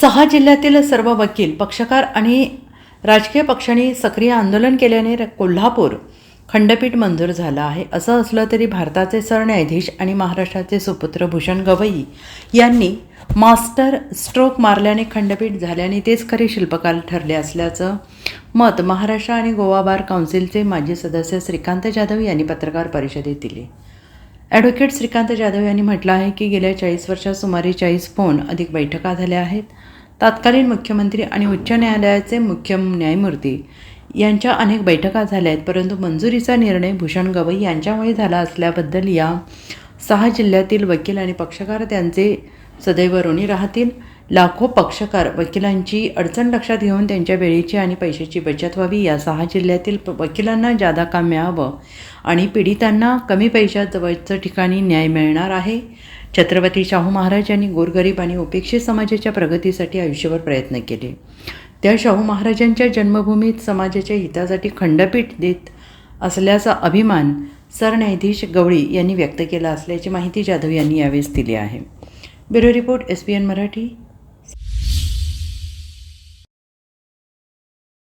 सहा जिल्ह्यातील सर्व वकील पक्षकार आणि राजकीय पक्षांनी सक्रिय आंदोलन केल्याने र- कोल्हापूर खंडपीठ मंजूर झालं आहे. असं असलं तरी भारताचे सरन्यायाधीश आणि महाराष्ट्राचे सुपुत्र भूषण गवई यांनी मास्टर स्ट्रोक मारल्याने खंडपीठ झाल्याने तेच खरे शिल्पकार ठरले असल्याचं मत महाराष्ट्र आणि गोवा बार काउन्सिलचे माजी सदस्य श्रीकांत जाधव यांनी पत्रकार परिषदेत दिले. ॲडव्होकेट श्रीकांत जाधव यांनी म्हटलं आहे की गेल्या चाळीस वर्षात सुमारे चाळीस फोन अधिक बैठका झाल्या आहेत. तत्कालीन मुख्यमंत्री आणि उच्च न्यायालयाचे मुख्य न्यायमूर्ती यांच्या अनेक बैठका झाल्या आहेत परंतु मंजुरीचा निर्णय भूषण गवई यांच्यामुळे झाला असल्याबद्दल या सहा जिल्ह्यातील वकील आणि पक्षकार त्यांचे सदैव ऋणी राहतील. लाखो पक्षकार वकिलांची अडचण लक्षात घेऊन त्यांच्या वेळेची आणि पैशाची बचत व्हावी या सहा जिल्ह्यातील प- वकिलांना जादा काम मिळावं आणि पीडितांना कमी पैशात जवळचं ठिकाणी न्याय मिळणार आहे. छत्रपती शाहू महाराज यांनी गोरगरीब आणि उपेक्षित समाजाच्या प्रगतीसाठी आयुष्यभर प्रयत्न केले. त्या शाहू महाराजांच्या जन्मभूमीत समाजाच्या हितासाठी खंडपीठ देत असल्याचा अभिमान सरन्यायाधीश गवळी यांनी व्यक्त केला असल्याची माहिती जाधव यांनी यावेळेस दिली आहे. Bureau report S P N Marathi.